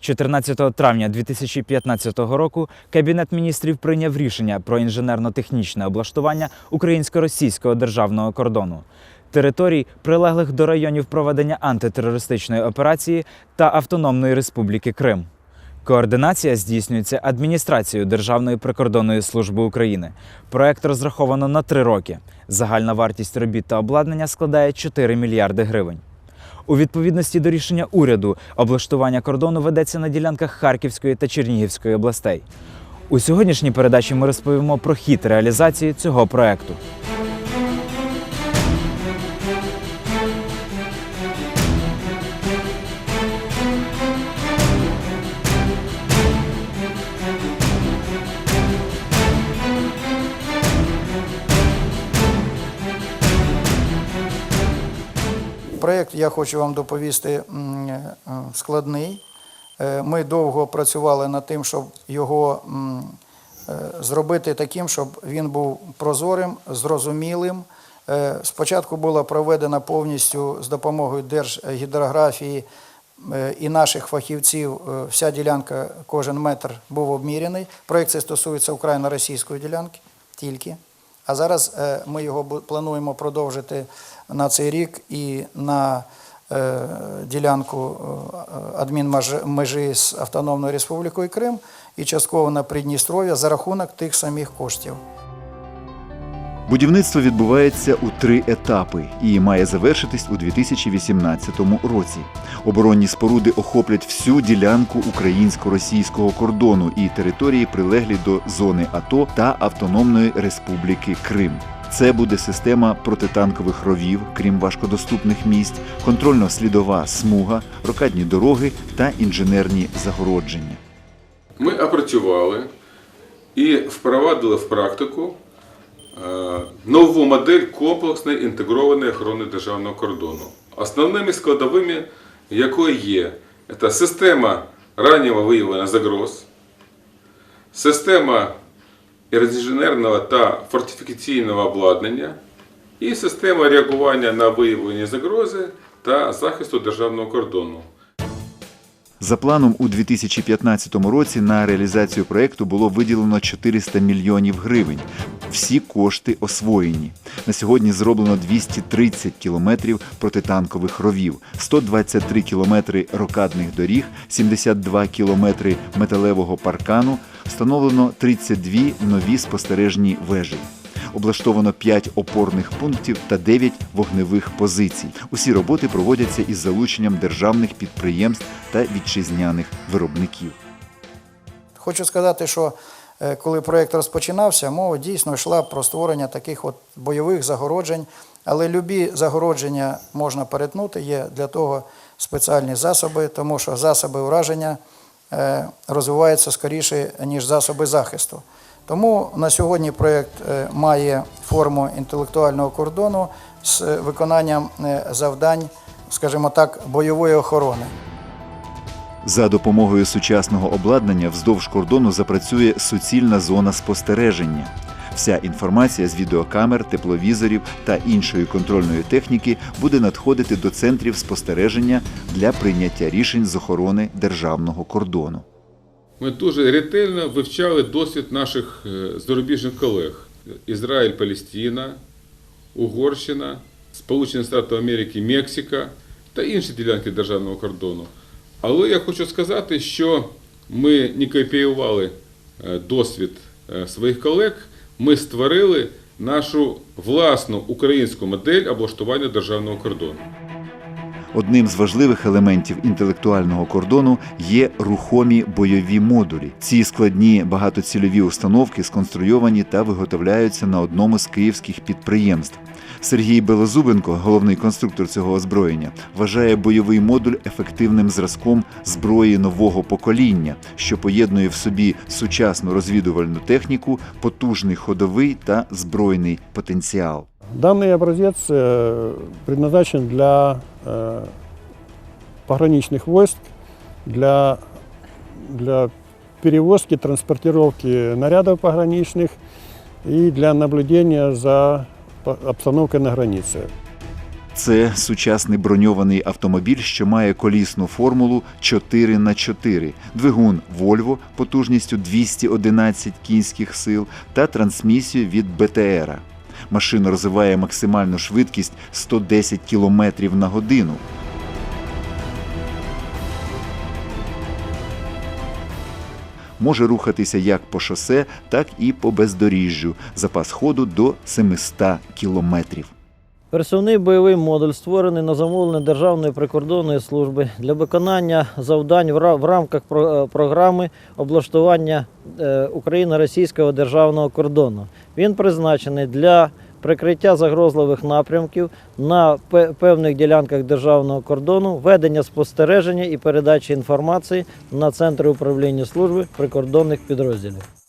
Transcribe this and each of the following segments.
14 травня 2015 року Кабінет міністрів прийняв рішення про інженерно-технічне облаштування українсько-російського державного кордону, територій, прилеглих до районів проведення антитерористичної операції та Автономної Республіки Крим. Координація здійснюється адміністрацією Державної прикордонної служби України. Проект розраховано на три роки. Загальна вартість робіт та обладнання складає 4 мільярди гривень. У відповідності до рішення уряду облаштування кордону ведеться на ділянках Харківської та Чернігівської областей. У сьогоднішній передачі ми розповімо про хід реалізації цього проекту. Проєкт, я хочу вам доповісти, е, складний. Е, Ми довго працювали над тим, щоб його е, зробити таким, щоб він був прозорим, зрозумілим. Спочатку була проведена повністю з допомогою Держгідрографії і наших фахівців вся ділянка, кожен метр був обміряний. Проєкт цей стосується україно-російської ділянки тільки. А зараз е, ми його плануємо продовжити на цей рік і на е, ділянку е, адмінмежі з Автономною Республікою Крим і частково на Придністров'я за рахунок тих самих коштів. Будівництво відбувається у три етапи і має завершитись у 2018 році. Оборонні споруди охоплять всю ділянку українсько-російського кордону і території, прилеглі до зони АТО та Автономної Республіки Крим. Це буде система протитанкових ровів, крім важкодоступних місць, контрольно-слідова смуга, рокадні дороги та інженерні загородження. Ми опрацювали і впровадили в практику нову модель комплексної інтегрованої охорони державного кордону, основними складовими якої є це система раннього виявлення загроз, система інженерного та фортифікаційного обладнання і система реагування на виявлення загрози та захисту державного кордону. За планом у 2015 році на реалізацію проекту було виділено 400 мільйонів гривень. Всі кошти освоєні. На сьогодні зроблено 230 кілометрів протитанкових ровів, 123 кілометри рокадних доріг, 72 кілометри металевого паркану. Встановлено 32 нові спостережні вежі. Облаштовано 5 опорних пунктів та 9 вогневих позицій. Усі роботи проводяться із залученням державних підприємств та вітчизняних виробників. Хочу сказати, що коли проєкт розпочинався, мова дійсно йшла про створення таких от бойових загороджень, але любі загородження можна перетнути, є для того спеціальні засоби, тому що засоби ураження е, розвиваються скоріше, ніж засоби захисту. Тому на сьогодні проєкт е, має форму інтелектуального кордону з виконанням е, завдань, скажімо так, бойової охорони. За допомогою сучасного обладнання вздовж кордону запрацює суцільна зона спостереження. Вся інформація з відеокамер, тепловізорів та іншої контрольної техніки буде надходити до центрів спостереження для прийняття рішень з охорони державного кордону. Ми дуже ретельно вивчали досвід наших е, зарубіжних колег: Ізраїль, Палестина, Угорщина, Сполучені Штати Америки, Мексика та інші ділянки державного кордону. Але я хочу сказати, що ми не копіювали е, досвід е, своїх колег, ми створили нашу власну українську модель облаштування державного кордону. Одним з важливих елементів інтелектуального кордону є рухомі бойові модулі. Ці складні багатоцільові установки сконструйовані та виготовляються на одному з київських підприємств. Сергій Белозубенко, головний конструктор цього озброєння, вважає бойовий модуль ефективним зразком зброї нового покоління, що поєднує в собі сучасну розвідувальну техніку, потужний ходовий та збройний потенціал. Данный образец э, предназначен для э, пограничных войск, для, для перевозки, транспортировки нарядов пограничных и для наблюдения за обстановкой на границе. Це сучасний броньований автомобіль, що має колісну формулу 4 х 4 двигун Volvo потужністю 211 кінських сил та трансмісію від БТРа. Машина розвиває максимальну швидкість 110 км на годину. Може рухатися як по шосе, так і по бездоріжжю. Запас ходу до 700 кілометрів. Пересувний бойовий модуль створений на замовлення Державної прикордонної служби для виконання завдань в ра- в рамках е, програми облаштування е, Україно-російського державного кордону. Він призначений для прикриття загрозливих напрямків на певних ділянках державного кордону, ведення спостереження і передачі інформації на центри управління служби прикордонних підрозділів.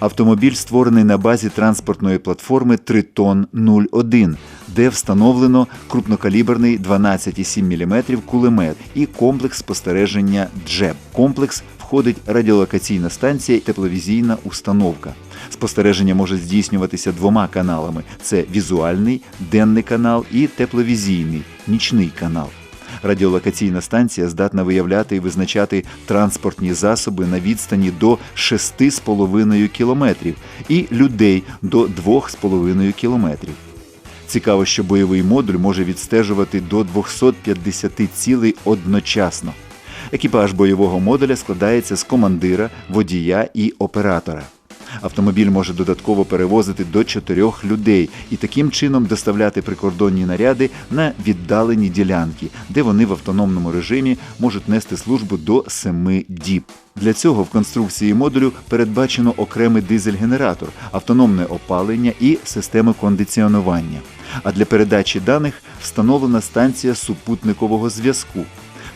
Автомобіль створений на базі транспортної платформи Тритон 01, де встановлено крупнокаліберний 12,7 мм кулемет і комплекс спостереження джеб. Комплекс входить радіолокаційна станція і тепловізійна установка. Спостереження може здійснюватися двома каналами: це візуальний, денний канал і тепловізійний нічний канал. Радіолокаційна станція здатна виявляти і визначати транспортні засоби на відстані до 6,5 кілометрів і людей до 2,5 кілометрів. Цікаво, що бойовий модуль може відстежувати до 250 цілей одночасно. Екіпаж бойового модуля складається з командира, водія і оператора. Автомобіль може додатково перевозити до чотирьох людей і таким чином доставляти прикордонні наряди на віддалені ділянки, де вони в автономному режимі можуть нести службу до семи діб. Для цього в конструкції модулю передбачено окремий дизель-генератор, автономне опалення і системи кондиціонування. А для передачі даних встановлена станція супутникового зв'язку.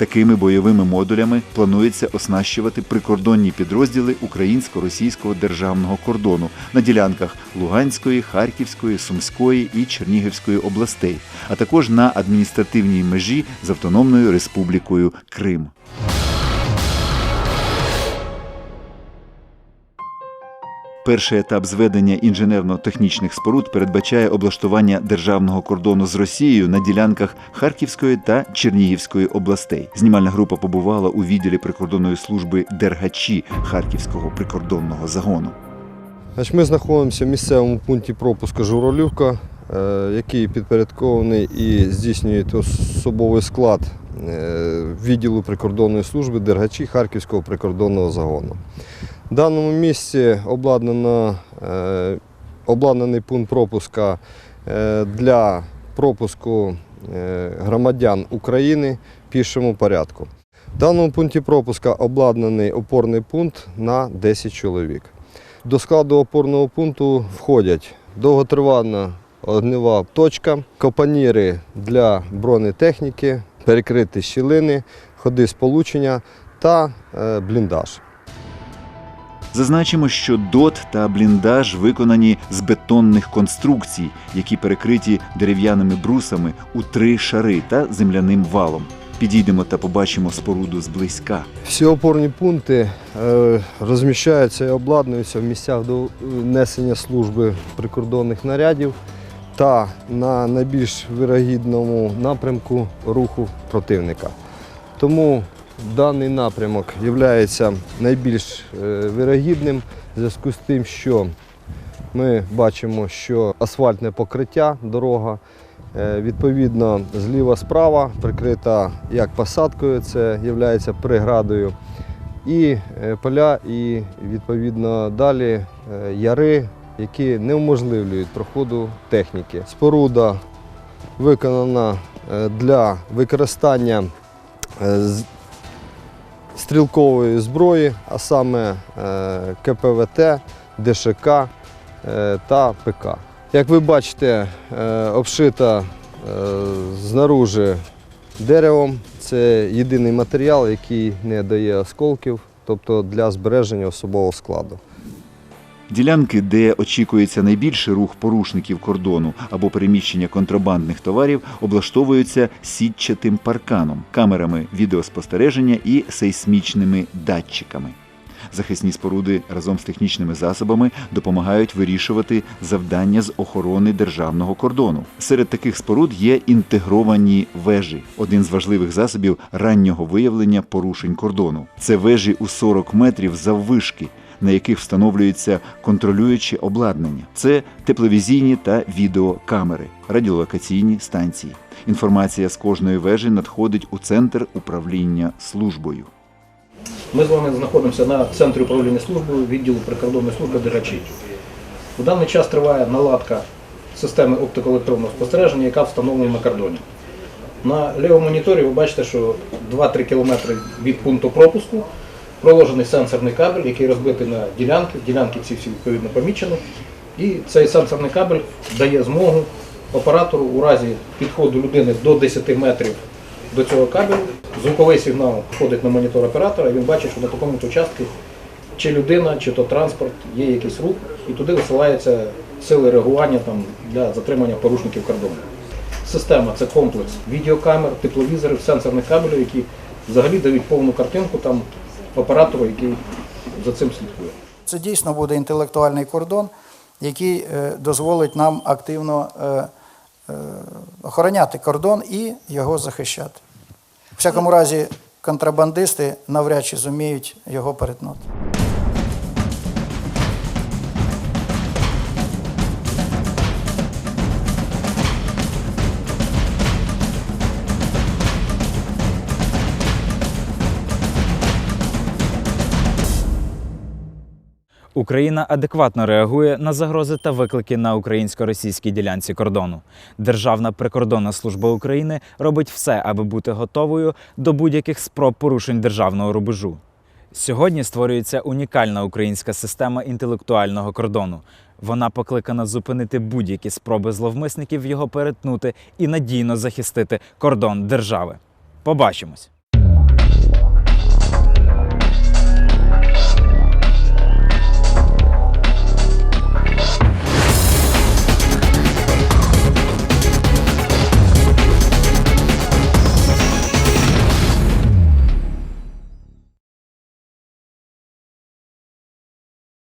Такими бойовими модулями планується оснащувати прикордонні підрозділи українсько-російського державного кордону на ділянках Луганської, Харківської, Сумської і Чернігівської областей, а також на адміністративній межі з Автономною Республікою Крим. Перший етап зведення інженерно-технічних споруд передбачає облаштування державного кордону з Росією на ділянках Харківської та Чернігівської областей. Знімальна група побувала у відділі прикордонної служби Дергачі Харківського прикордонного загону. Ми знаходимося в місцевому пункті пропуску Журавлівка, е, який підпорядкований і здійснює особовий склад е, відділу прикордонної служби Дергачі Харківського прикордонного загону. В даному місці е, обладнаний пункт пропуска е, для пропуску е, громадян України в пішому порядку. В даному пункті пропуска обладнаний опорний пункт на 10 чоловік. До складу опорного пункту входять довготривальна огнева точка, капаніри для бронетехніки, перекриті щілини, ходи сполучення та бліндаж. Зазначимо, що дот та бліндаж виконані з бетонних конструкцій, які перекриті дерев'яними брусами у три шари та земляним валом. Підійдемо та побачимо споруду зблизька. Всі опорні пункти е, розміщаються і обладнуються в місцях до несення служби прикордонних нарядів та на найбільш вирогідному напрямку руху противника. Тому даний напрямок є найбільш е, вирогідним в зв'язку з тим, що ми бачимо, що асфальтне покриття, дорога, е, відповідно, зліва справа прикрита як посадкою, це є преградою, і е, поля, і відповідно далі яри, які неуможливлюють проходу техніки. Споруда виконана для використання стрілкової зброї, а саме е, КПВТ, ДШК е, та ПК. Як ви бачите, е, обшита знаружи деревом. Це єдиний матеріал, який не дає осколків, тобто для збереження особового складу. Ділянки, де очікується найбільший рух порушників кордону або переміщення контрабандних товарів, облаштовуються сітчатим парканом, камерами відеоспостереження і сейсмічними датчиками. Захисні споруди разом з технічними засобами допомагають вирішувати завдання з охорони державного кордону. Серед таких споруд є інтегровані вежі, один з важливих засобів раннього виявлення порушень кордону. Це вежі у 40 метрів заввишки, на яких встановлюється контролююче обладнання. Це тепловізійні та відеокамери, радіолокаційні станції. Інформація з кожної вежі надходить у центр управління службою. Ми з вами знаходимося на центрі управління службою відділу прикордонної служби Дергачі. У даний час триває наладка системи оптико-електронного спостереження, яка встановлена на кордоні. На лівому моніторі ви бачите, що 2-3 кілометри від пункту пропуску проложений сенсорний кабель, який розбитий на ділянки. Ділянки ці всі відповідно помічені. І цей сенсорний кабель дає змогу оператору у разі підходу людини до 10 метрів до цього кабелю. Звуковий сигнал входить на монітор оператора, і він бачить, що на такому участку чи людина, чи то транспорт, є якийсь рух, і туди висилаються сили реагування там, для затримання порушників кордону. Система це комплекс відеокамер, тепловізорів, сенсорних кабелів, які взагалі дають повну картинку там оператору, який за цим слідкує. Це дійсно буде інтелектуальний кордон, який е, дозволить нам активно е, е, охороняти кордон і його захищати. У всякому разі, контрабандисти навряд чи зуміють його перетнути. Україна адекватно реагує на загрози та виклики на українсько-російській ділянці кордону. Державна прикордонна служба України робить все, аби бути готовою до будь-яких спроб порушень державного рубежу. Сьогодні створюється унікальна українська система інтелектуального кордону. Вона покликана зупинити будь-які спроби зловмисників його перетнути і надійно захистити кордон держави. Побачимось!